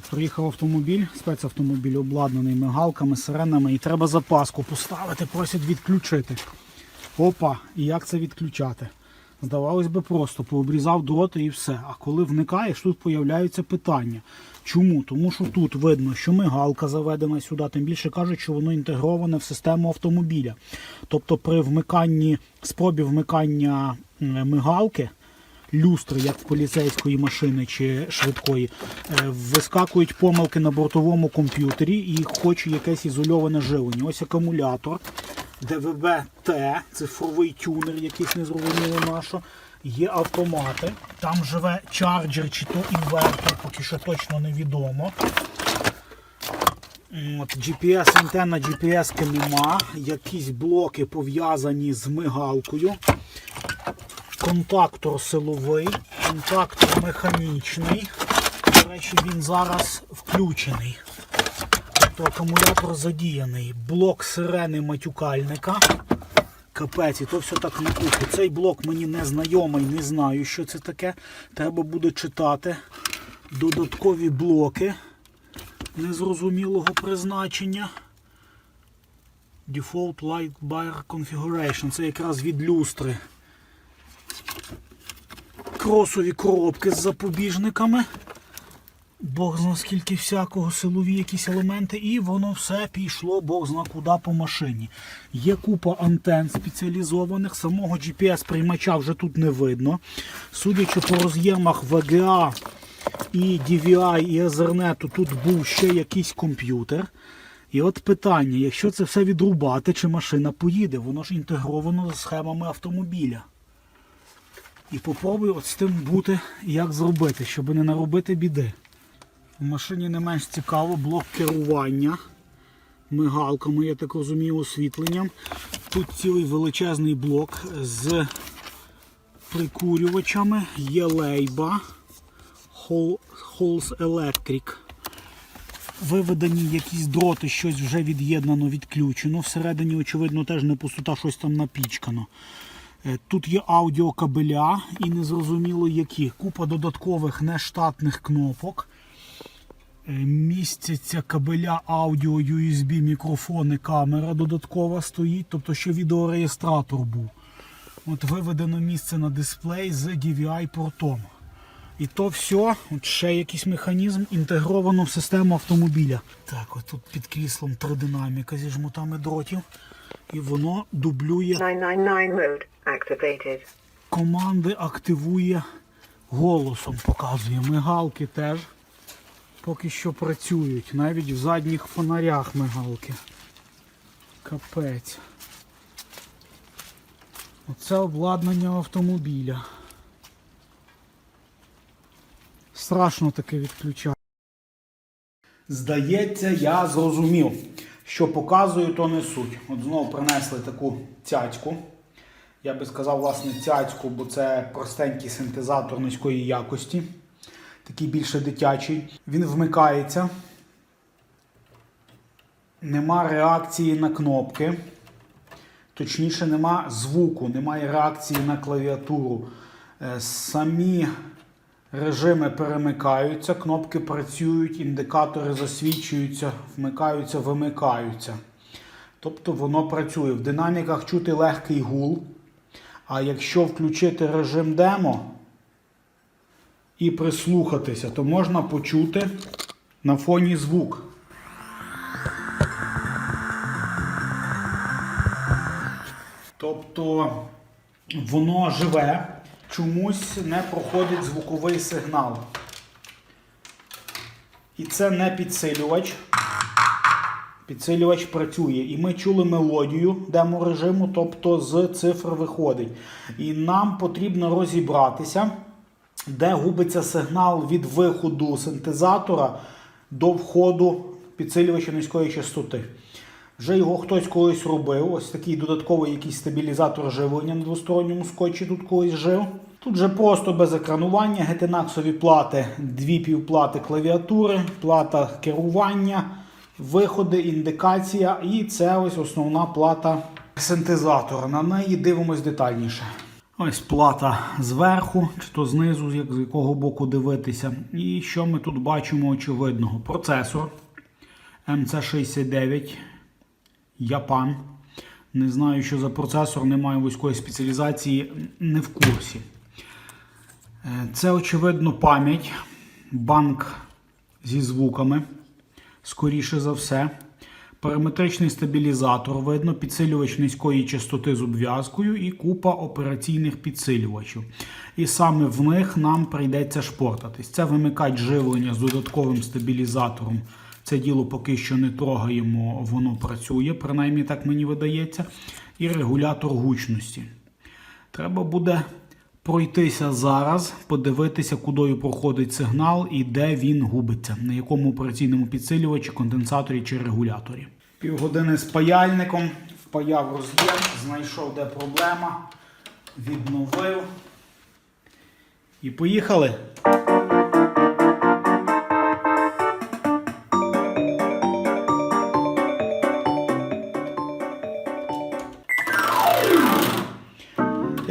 Приїхав автомобіль, спецавтомобіль обладнаний мигалками, сиренами, і треба запаску поставити, просять відключити. Опа, і як це відключати? Здавалось би, просто пообрізав дроти і все. А коли вникаєш, тут появляються питання. Чому? Тому що тут видно, що мигалка заведена сюди, тим більше кажуть, що воно інтегроване в систему автомобіля. Тобто при вмиканні, спробі вмикання мигалки, люстри, як в поліцейської машини чи швидкої, е, вискакують помилки на бортовому комп'ютері і хоче якесь ізольоване живлення. Ось акумулятор, ДВБ-Т, цифровий тюнер, якийсь незрозуміло на що. Є автомати. Там живе чарджер чи то інвертор, поки що точно невідомо. От, GPS антенна, GPS нема. Якісь блоки пов'язані з мигалкою. Контактор силовий, контактор механічний. До речі, він зараз включений. Тобто акумулятор задіяний. Блок сирени матюкальника. Капець, і то все так на кухні. Цей блок мені не знайомий, не знаю, що це таке. Треба буде читати. Додаткові блоки незрозумілого призначення. Default Light Bar Configuration. Це якраз від люстри. Кросові коробки з запобіжниками. Бог зна скільки всякого, силові якісь елементи, і воно все пішло, Бог зна куди по машині. Є купа антен спеціалізованих, самого GPS-приймача вже тут не видно. Судячи по роз'ємах VGA і DVI і Ethernet, тут був ще якийсь комп'ютер. І от питання, якщо це все відрубати, чи машина поїде, воно ж інтегровано з схемами автомобіля. І попробую от з тим бути, як зробити, щоб не наробити біди. В машині не менш цікаво блок керування мигалками, я так розумію, освітленням. Тут цілий величезний блок з прикурювачами, є лейба, Halls Electric. Виведені якісь дроти, щось вже від'єднано, відключено. Всередині, очевидно, теж не пустота, щось там напічкано. Е, Тут є аудіокабеля і незрозуміло які. Купа додаткових нештатних кнопок. Е, Містяться кабеля аудіо, USB, мікрофони, камера додаткова стоїть, тобто ще відеореєстратор був. От виведено місце на дисплей з DVI-портом. І то все, от ще якийсь механізм інтегровано в систему автомобіля. Так, от тут під кріслом тридинаміка зі жмутами дротів. І воно дублює 999 mode activated. команди активує голосом, показує. Мигалки теж поки що працюють. Навіть в задніх фонарях мигалки. Капець. Оце обладнання автомобіля. Страшно таке відключати. Здається, я зрозумів, що показую, то не суть. От знову принесли таку цяцьку. Я би сказав, власне, цяцьку, бо це простенький синтезатор низької якості. Такий більше дитячий. Він вмикається. Нема реакції на кнопки. Точніше, нема звуку, немає реакції на клавіатуру. Е, Самі режими перемикаються, кнопки працюють, індикатори засвічуються, вмикаються, вимикаються. Тобто воно працює. В динаміках чути легкий гул. А якщо включити режим демо і прислухатися, то можна почути на фоні звук. Тобто воно живе, чомусь не проходить звуковий сигнал. І це не підсилювач. Підсилювач працює. І ми чули мелодію демо-режиму, тобто з цифр виходить. І нам потрібно розібратися, де губиться сигнал від виходу синтезатора до входу підсилювача низької частоти. Вже його хтось колись робив. Ось такий додатковий якийсь стабілізатор живлення на двосторонньому скотчі тут колись жив. Тут же просто без екранування, гетинаксові плати, дві півплати клавіатури, плата керування, виходи, індикація. І це ось основна плата синтезатора. На неї дивимось детальніше. Ось плата зверху, чи то знизу, як з якого боку дивитися. І що ми тут бачимо очевидного? Процесор MC69 Япан. Не знаю, що за процесор, не маю вузької спеціалізації, не в курсі. Е, Це, очевидно, пам'ять, банк зі звуками, скоріше за все. Параметричний стабілізатор, видно, підсилювач низької частоти з обв'язкою і купа операційних підсилювачів. І саме в них нам прийдеться шпортатись. Це вимикач живлення з додатковим стабілізатором. Це діло поки що не трогаємо, воно працює, принаймні так мені видається. І регулятор гучності. Треба буде пройтися зараз, подивитися, кудою проходить сигнал і де він губиться, на якому операційному підсилювачі, конденсаторі чи регуляторі. Півгодини з паяльником, впаяв роз'єм, знайшов, де проблема, відновив. І поїхали.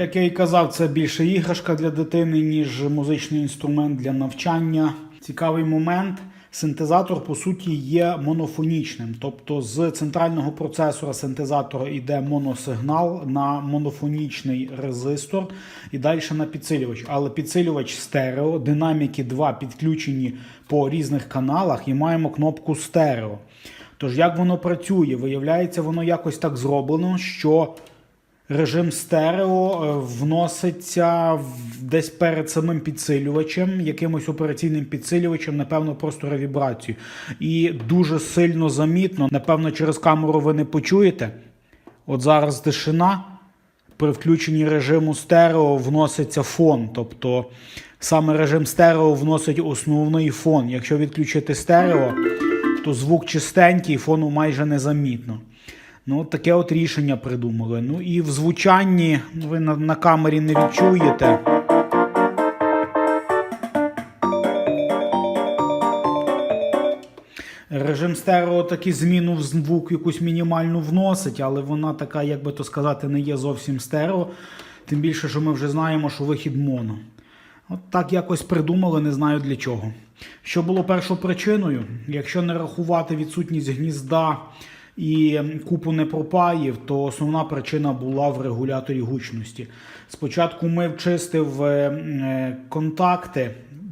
Як я і казав, це більше іграшка для дитини, ніж музичний інструмент для навчання. Цікавий момент. Синтезатор, по суті, є монофонічним. Тобто з центрального процесора синтезатора йде моносигнал на монофонічний резистор і далі на підсилювач. Але підсилювач стерео, динаміки 2 підключені по різних каналах і маємо кнопку стерео. Тож, як воно працює? Виявляється, воно якось так зроблено, що Режим стерео е, вноситься десь перед самим підсилювачем, якимось операційним підсилювачем, напевно, просто ревібрацію. І дуже сильно замітно, напевно, через камеру ви не почуєте. От зараз тишина. При включенні режиму стерео вноситься фон. Тобто саме режим стерео вносить основний фон. Якщо відключити стерео, то звук чистенький, фону майже незамітно. Ну, таке от рішення придумали. Ну і в звучанні ви на, на камері не відчуєте. Режим стерео таки зміну в звук якусь мінімальну вносить, але вона така, як би то сказати, не є зовсім стерео. Тим більше, що ми вже знаємо, що вихід моно. От так якось придумали, не знаю для чого. Що було першопричиною? Якщо не рахувати відсутність гнізда і купу непропаїв, то основна причина була в регуляторі гучності. Спочатку ми вчистив е, е, контакти,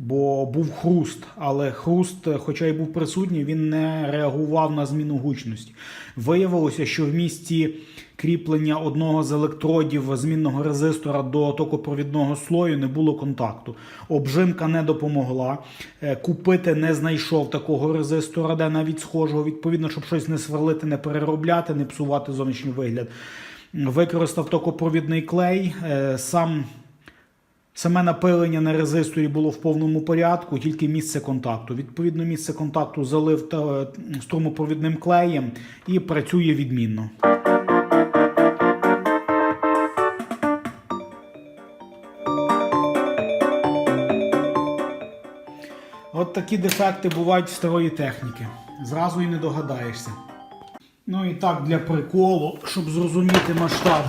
бо був хруст, але хруст, хоча й був присутній, він не реагував на зміну гучності. Виявилося, що в місці кріплення одного з електродів змінного резистора до токопровідного слою не було контакту. Обжимка не допомогла. Е, Купити не знайшов такого резистора, де навіть схожого. Відповідно, щоб щось не сверлити, не переробляти, не псувати зовнішній вигляд. Використав токопровідний клей. Е, Сам Саме напилення на резисторі було в повному порядку, тільки місце контакту. Відповідно, місце контакту залив струмопровідним клеєм і працює відмінно. От такі дефекти бувають в старої техніки. Зразу і не догадаєшся. Ну і так, для приколу, щоб зрозуміти масштаб